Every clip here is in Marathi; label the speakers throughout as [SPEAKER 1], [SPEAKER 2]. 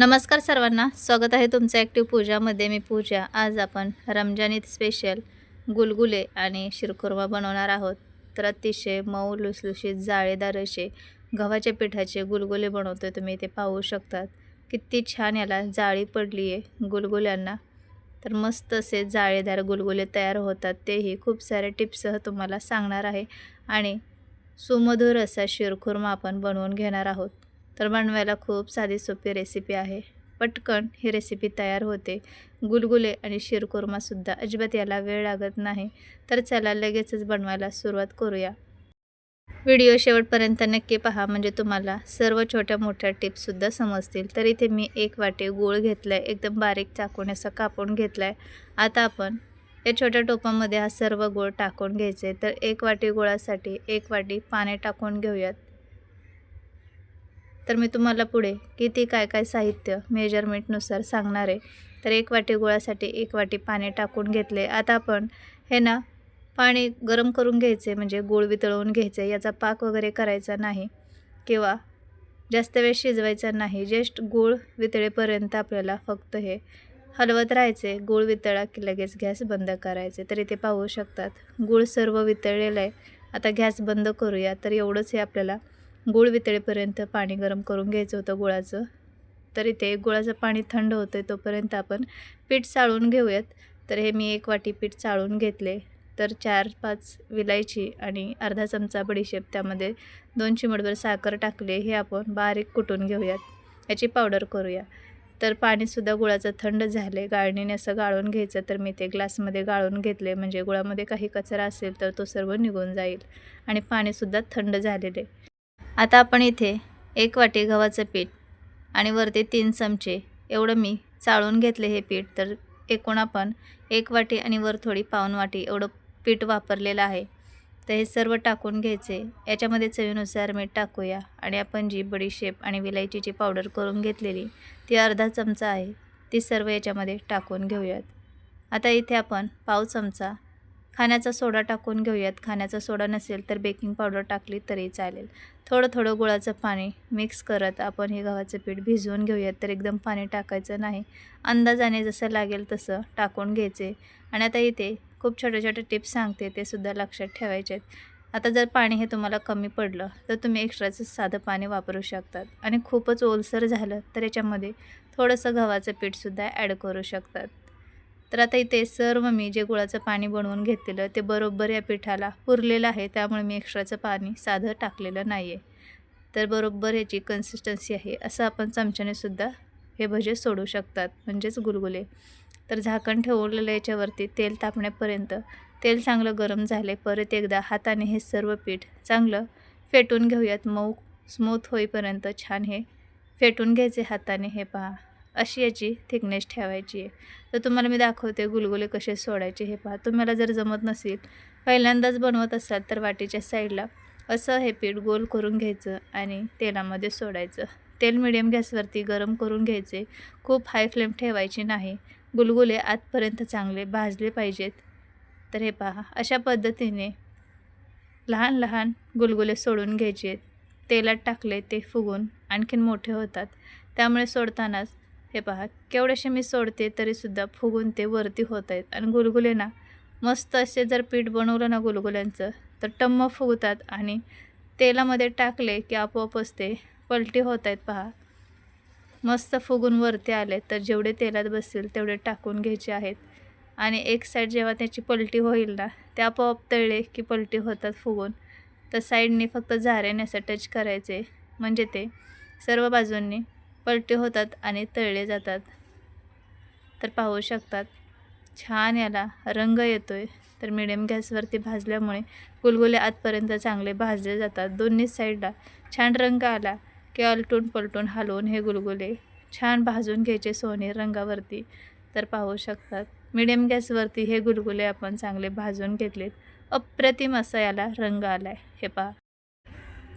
[SPEAKER 1] नमस्कार सर्वांना. स्वागत आहे तुमचं ॲक्टिव्ह पूजामध्ये. मी पूजा. आज आपण रमजानीत स्पेशल गुलगुले आणि शिरखुर्मा बनवणार आहोत. तर अतिशय मऊ लुसलुशीत जाळेदार असे गव्हाच्या पिठाचे गुलगुले बनवतो तुम्ही ते पाहू शकतात. किती छान याला जाळी पडली आहे गुलगुल्यांना. तर मस्त असे जाळेदार गुलगुले तयार होतात. तेही खूप साऱ्या टिप्ससह तुम्हाला सांगणार आहे. आणि सुमधुर असा शिरखुर्मा आपण बनवून घेणार आहोत. तर बनवायला खूप साधी सोपी रेसिपी आहे. पटकन ही रेसिपी तयार होते. गुलगुले आणि शिरकुर्मासुद्धा अजिबात याला वेळ लागत नाही. तर चला लगेचच बनवायला सुरुवात करूया. व्हिडिओ शेवटपर्यंत नक्की पहा म्हणजे तुम्हाला सर्व छोट्या मोठ्या टिप्ससुद्धा समजतील. तर इथे मी एक वाटे गूळ घेतला आहे एकदम बारीक चाकून असं कापून घेतला आहे आता आपण या छोट्या टोपामध्ये हा सर्व गूळ टाकून घ्यायचे. तर एक वाटी गुळासाठी एक वाटी पाणी टाकून घेऊयात. तर मी तुम्हाला पुढे किती काय काय साहित्य मेजरमेंटनुसार सांगणार आहे. तर एक वाटी गुळासाठी एक वाटी पाणी टाकून घेतले. आता आपण हे ना पाणी गरम करून घ्यायचे म्हणजे गूळ वितळवून घ्यायचे. याचा पाक वगैरे करायचा नाही किंवा जास्त वेळ शिजवायचा नाही. जस्ट गूळ वितळेपर्यंत आपल्याला फक्त हे हलवत राहायचे. गूळ वितळा की लगेच गॅस बंद करायचे. तर इथे पाहू शकतात गूळ सर्व वितळलेलं आहे. आता गॅस बंद करूया. तर एवढंच हे आपल्याला गूळ वितळेपर्यंत पाणी गरम करून घ्यायचं होतं गुळाचं. तर इथे गुळाचं पाणी थंड होतं आहे तोपर्यंत आपण पीठ चाळून घेऊयात. तर हे मी एक वाटी पीठ चाळून घेतले. तर चार पाच विलायची आणि अर्धा चमचा बडीशेप त्यामध्ये दोन चिमटभर साखर टाकले हे आपण बारीक कुटून घेऊयात. याची पावडर करूया. तर पाणीसुद्धा गुळाचं थंड झाले गाळणीने असं गाळून घ्यायचं तर मी ते ग्लासमध्ये गाळून घेतले. म्हणजे गुळामध्ये काही कचरा असेल तर तो सर्व निघून जाईल. आणि पाणीसुद्धा थंड झालेले आता आपण इथे एक वाटी गव्हाचं पीठ आणि वरती तीन चमचे एवढं मी चाळून घेतले हे पीठ. तर एकूण आपण एक वाटी आणि वर थोडी पाऊन वाटी एवढं पीठ वापरलेलं आहे. तर हे सर्व टाकून घ्यायचे. याच्यामध्ये चवीनुसार मीठ टाकूया आणि आपण जी बडीशेप आणि विलायचीची पावडर करून घेतलेली ती अर्धा चमचा आहे. ती सर्व याच्यामध्ये टाकून घेऊयात. आता इथे आपण पाव चमचा खाण्याचा सोडा टाकून घेऊयात. खाण्याचा सोडा नसेल तर बेकिंग पावडर टाकली तरी चालेल. थोडं थोडं गुळाचं पाणी मिक्स करत आपण हे गव्हाचं पीठ भिजवून घेऊयात तर एकदम पाणी टाकायचं नाही. अंदाजाने जसं लागेल तसं टाकून घ्यायचे. आणि आता इथे खूप छोटे छोटे टिप्स सांगते ते सुद्धा लक्षात ठेवायचे आहेत. आता जर पाणी हे तुम्हाला कमी पडलं तर तुम्ही एक्स्ट्राचं साधं पाणी वापरू शकतात. आणि खूपच ओलसर झालं तर याच्यामध्ये थोडंसं गव्हाचं पीठसुद्धा ॲड करू शकतात. तर आता इथे सर्व मी जे गुळाचं पाणी बनवून घेतलेलं ते बरोबर या पिठाला पुरलेलं आहे त्यामुळे मी एक्स्ट्राचं पाणी साधं टाकलेलं नाही आहे तर बरोबर याची कन्सिस्टन्सी आहे असं आपण चमच्याने सुद्धा हे भजे सोडू शकतात म्हणजेच गुलगुले. तर झाकण ठेवलेलं याच्यावरती तेल तापण्यापर्यंत तेल चांगलं गरम झाले परत एकदा हाताने हे सर्व पीठ चांगलं फेटून घेऊयात. मऊ स्मूथ होईपर्यंत छान हे फेटून घ्यायचे हाताने हे पहा. अशी याची थिकनेस ठेवायची आहे. तर तुम्हाला मी दाखवते गुलगुले कसे सोडायचे हे पहा. तुम्हाला जर जमत नसेल पहिल्यांदाच बनवत असाल तर वाटीच्या साईडला असं हे पीठ गोल करून घ्यायचं आणि तेलामध्ये सोडायचं. तेल मिडियम गॅसवरती गरम करून घ्यायचे. खूप हाय फ्लेम ठेवायची नाही. गुलगुले आतपर्यंत चांगले भाजले पाहिजेत. तर हे पहा अशा पद्धतीने लहान लहान गुलगुले सोडून घ्यायचे तेलात टाकले ते फुगून आणखीन मोठे होतात. त्यामुळे सोडतानाच हे पहा केवढेसे मी सोडते तरीसुद्धा फुगून ते वरती होत आहेत आणि गुलगुले ना मस्त असे जर पीठ बनवलं ना गुलगुल्यांचं तर टम्म फुगतात आणि तेलामध्ये टाकले की आपोआपच ते पलटी होत आहेत पहा. मस्त फुगून वरती आले तर जेवढे तेलात बसतील तेवढे टाकून घ्यायचे आहेत. आणि एक साईड जेव्हा त्याची पलटी होईल ना ते आपोआप तळले की पलटी होतात फुगून. तर साईडने फक्त झाऱ्याने असं टच करायचे. म्हणजे ते सर्व बाजूंनी पलटे होतात आणि तळले जातात. तर पाहू शकतात. छान याला रंग येतो आहे तर मिडियम गॅसवरती भाजल्यामुळे गुलगुले आतपर्यंत चांगले भाजले जातात. दोन्ही साईडला छान रंग आला की अलटून पलटून हलवून हे गुलगुले छान भाजून घ्यायचे सोने रंगावरती. तर पाहू शकतात. मिडियम गॅसवरती हे गुलगुले आपण चांगले भाजून घेतलेत. अप्रतिम असा याला रंग आला आहे हे पहा.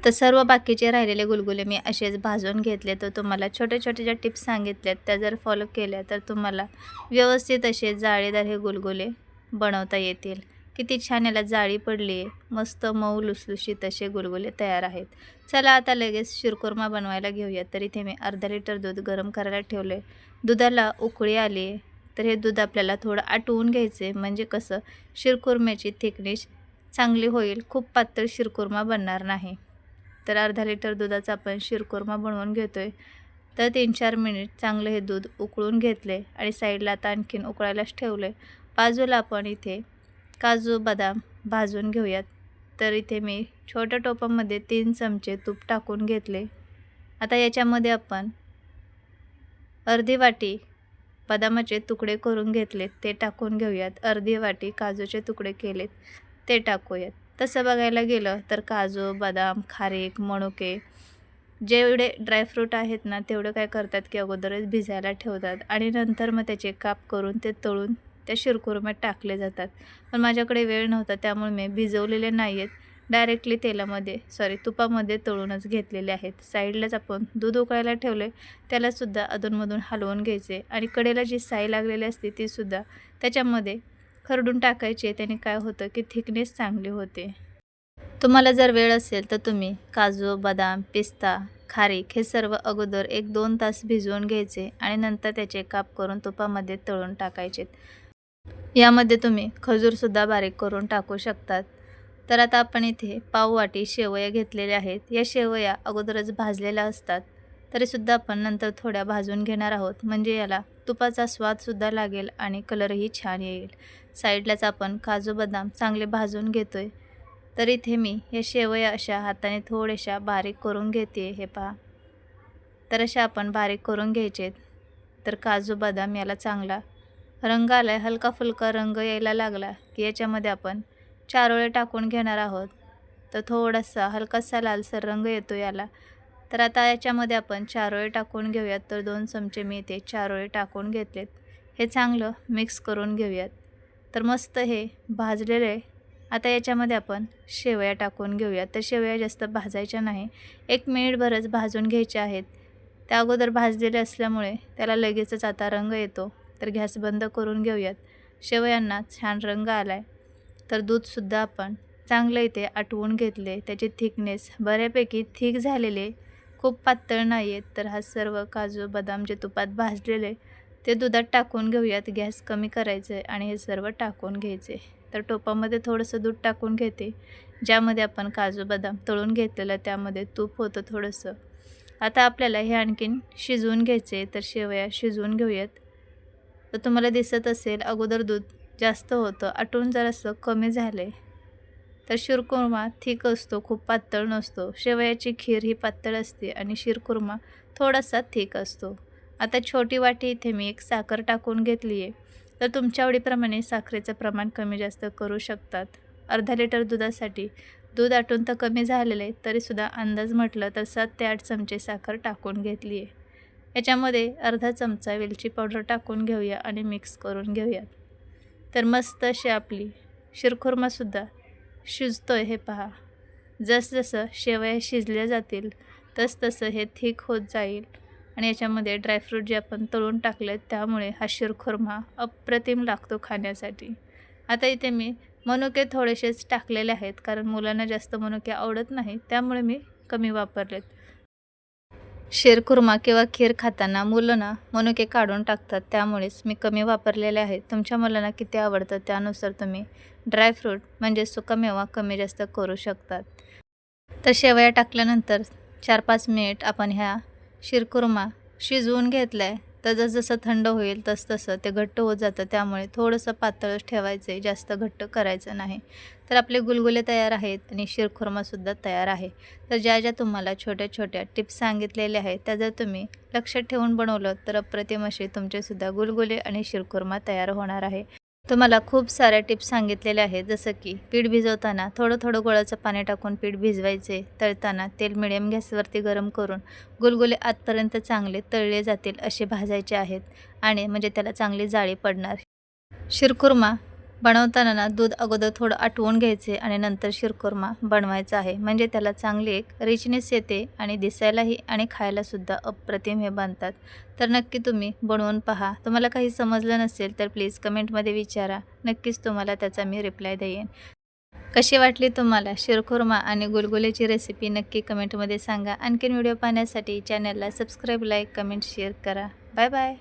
[SPEAKER 1] तर सर्व बाकीचे राहिलेले गुलगुले मी असेच भाजून घेतले तर तुम्हाला छोटे छोटे ज्या टिप्स सांगितल्यात त्या जर फॉलो केल्या तर तुम्हाला व्यवस्थित असे जाळीदार हे गुलगुले बनवता येतील. किती छान याला जाळी पडली आहे. मस्त मऊ लुसलुशीत असे गुलगुले तयार आहेत. चला आता लगेच शिरकुर्मा बनवायला घेऊया. तर इथे मी अर्धा लिटर दूध गरम करायला ठेवलं आहे दुधाला उकळी आली आहे. तर हे दूध आपल्याला थोडं आटवून घ्यायचं म्हणजे कसं? शिरकुर्म्याची थिकनेस चांगली होईल. खूप पातळ शिरकुर्मा बनणार नाही. तर अर्धा लिटर दुधाचा आपण शिरकुर्मा बनवून घेतो आहे तर तीन चार मिनिट चांगलं हे दूध उकळून घेतले आणि साईडला आता आणखीन उकळायलाच ठेवले बाजूला आपण इथे काजू बदाम भाजून घेऊयात. तर इथे मी छोट्या टोपामध्ये तीन चमचे तूप टाकून घेतले. आता याच्यामध्ये आपण अर्धी वाटी बदामाचे तुकडे करून घेतलेत ते टाकून घेऊयात. अर्धी वाटी काजूचे तुकडे केलेत ते टाकूयात. तसं बघायला गेलं तर काजू बदाम खारीक मनुके जेवढे ड्रायफ्रूट आहेत ना तेवढं काय करतात की अगोदरच भिजायला ठेवतात आणि नंतर मग त्याचे काप करून ते तळून त्या शिरकुरम्यात टाकले जातात. पण माझ्याकडे वेळ नव्हता त्यामुळे मी भिजवलेले नाही आहेत डायरेक्टली तेलामध्ये सॉरी तुपामध्ये तळूनच घेतलेले आहेत. साईडलाच आपण दूध उकळायला ठेवले त्यालासुद्धा अधूनमधून हलवून घ्यायचे आणि कडेला जी साई लागलेली असते तीसुद्धा त्याच्यामध्ये खरडून टाकायचे. त्याने काय होतं की थिकनेस चांगली होते. तुम्हाला जर वेळ असेल तर तुम्ही काजू बदाम पिस्ता खारीक हे सर्व अगोदर एक दोन तास भिजवून घ्यायचे आणि नंतर त्याचे काप करून तुपामध्ये तळून टाकायचे. यामध्ये तुम्ही खजूरसुद्धा बारीक करून टाकू शकतात. तर आता आपण इथे पाववाटी शेवया घेतलेल्या आहेत. या शेवया अगोदरच भाजलेल्या असतात. तरीसुद्धा आपण नंतर थोड्या भाजून घेणार आहोत. म्हणजे याला तुपाचा स्वादसुद्धा लागेल आणि कलरही छान येईल. साईडलाच आपण काजू बदाम चांगले भाजून घेतो आहे तर इथे मी हे शेवया अशा हाताने थोड्याशा बारीक करून घेते हे पहा. तर अशा आपण बारीक करून घ्यायचे तर काजू बदाम याला चांगला रंग आला आहे हलका फुलका रंग यायला लागला की याच्यामध्ये आपण चारोळे टाकून घेणार आहोत. तर थोडासा हलकासा लालसर रंग येतो याला. तर आता याच्यामध्ये आपण चारोळे टाकून घेऊयात. तर दोन चमचे मी इथे चारोळे टाकून घेतलेत. हे चांगलं मिक्स करून घेऊयात. तर मस्त हे भाजलेले आता याच्यामध्ये आपण शेवया टाकून घेऊयात. तर शेवया जास्त भाजायच्या नाही. एक मिनिटभरच भाजून घ्यायच्या आहेत. त्या अगोदर भाजलेले असल्यामुळे त्याला लगेचच आता रंग येतो. तर गॅस बंद करून घेऊयात. शेवयांना छान रंग आला आहे तर दूधसुद्धा आपण चांगलं इथे आटवून घेतले. त्याची थिकनेस बऱ्यापैकी थिक झालेले खूप पातळ नाही आहेत तर हा सर्व काजू बदाम जे तुपात भाजलेले ते दुधात टाकून घेऊयात. गॅस कमी करायचं आहे आणि हे सर्व टाकून घ्यायचे. तर टोपामध्ये थोडंसं दूध टाकून घेते ज्यामध्ये आपण काजू बदाम तळून घेतलेलं त्यामध्ये तूप होतं थोडंसं. आता आपल्याला हे आणखीन शिजवून घ्यायचे तर शेवया शिजवून घेऊयात. तर तुम्हाला दिसत असेल अगोदर दूध जास्त होतं आटून जरासं कमी झालं आहे तर शिरकुर्मा थिक असतो खूप पातळ नसतो. शेवयाची खीर ही पातळ असते आणि शिरकुर्मा थोडासा थिक असतो. आता छोटी वाटी इथे मी एक साखर टाकून घेतली आहे. तर तुमच्या आवडीप्रमाणे साखरेचं प्रमाण कमी जास्त करू शकतात. अर्धा लिटर दुधासाठी. दूध आटून तर कमी झालेलं आहे तरीसुद्धा अंदाज म्हटलं तर सात ते आठ चमचे साखर टाकून घेतली आहे. याच्यामध्ये अर्धा चमचा वेलची पावडर टाकून घेऊया आणि मिक्स करून घेऊयात. तर मस्त अशी आपली शिरखुर्मासुद्धा शिजतो आहे हे पहा. जसजसं शेवया शिजल्या जातील तसतसं हे थिक होत जाईल. आणि याच्यामध्ये ड्रायफ्रूट जे आपण तळून टाकले त्यामुळे हा शिरखुर्मा अप्रतिम लागतो खाण्यासाठी. आता इथे मी मनुके थोडेसेच टाकलेले आहेत कारण मुलांना जास्त मनुके आवडत नाही त्यामुळे मी कमी वापरलेत. शिरखुर्मा किंवा खीर खाताना मुलं ना मनुके काढून टाकतात त्यामुळेच मी कमी वापरलेले आहेत. तुमच्या मुलांना किती आवडतं त्यानुसार तुम्ही ड्रायफ्रूट म्हणजे सुकामेवा कमी जास्त करू शकतात. तर शेवया टाकल्यानंतर चार पाच मिनिट आपण ह्या शिरकुर्मा शिजवून घेतला आहे तर जसजसं थंड होईल तसतसं ते घट्ट होत जातं. त्यामुळे थोडंसं पातळच ठेवायचं आहे जास्त घट्ट करायचं नाही. तर आपले गुलगुले तयार आहेत आणि शिरखुर्मासुद्धा तयार आहे. तर ज्या ज्या तुम्हाला छोट्या छोट्या टिप्स सांगितलेल्या आहेत त्या जर तुम्ही लक्षात ठेवून बनवलं तर अप्रतिम असे तुमचेसुद्धा गुलगुले आणि शिरखुर्मा तयार होणार आहे. तुम्हाला खूप साऱ्या टिप्स सांगितलेल्या आहेत. जसं की पीठ भिजवताना थोडं थोडं गोळाचं पाणी टाकून पीठ भिजवायचे तळताना तेल मिडियम गॅसवरती गरम करून गुलगुले आतपर्यंत चांगले तळले जातील असे भाजायचे आहेत आणि म्हणजे त्याला चांगली जाळी पडणार. शिरखुर्मा बनवताना ना दूध अगोदर थोडं आटवून घ्यायचे आणि नंतर शिरकुर्मा बनवायचा आहे. म्हणजे त्याला चांगली एक रिचनेस येते आणि दिसायलाही आणि खायलासुद्धा अप्रतिम हे बनतात. तर नक्की तुम्ही बनवून पहा. तुम्हाला काही समजलं नसेल तर प्लीज कमेंटमध्ये विचारा. नक्कीच तुम्हाला त्याचा मी रिप्लाय देईन. कशी वाटली तुम्हाला शिरखुर्मा आणि गुलगुल्याची रेसिपी नक्की कमेंटमध्ये सांगा. आणखीन व्हिडिओ पाहण्यासाठी चॅनलला सबस्क्राईब लाईक कमेंट शेअर करा. Bye bye